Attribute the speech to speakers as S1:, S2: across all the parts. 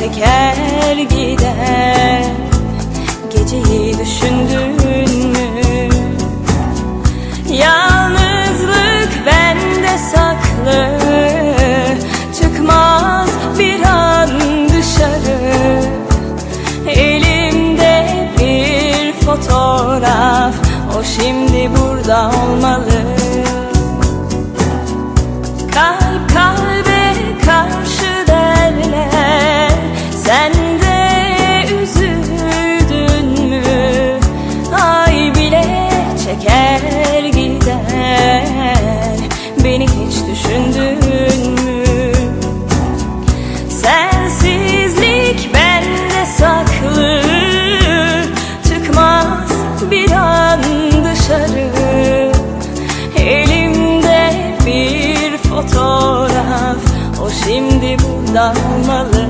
S1: Çeker gider. Geceyi düşündün all my life. 那么累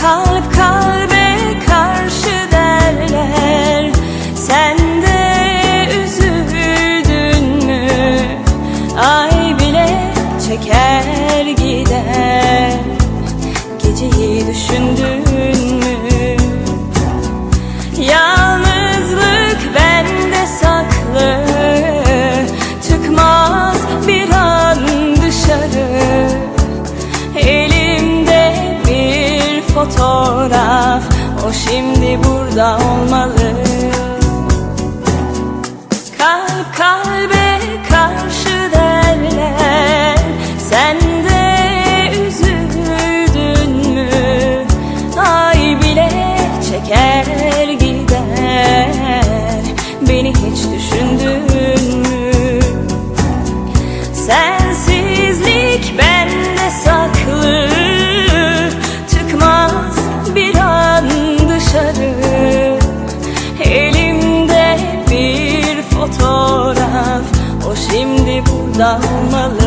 S1: Kalp kalbe karşı derler. Sen de Ay bile çeker gider. Geceyi düşündün burada olmalı. Kalp kalbe down my leg.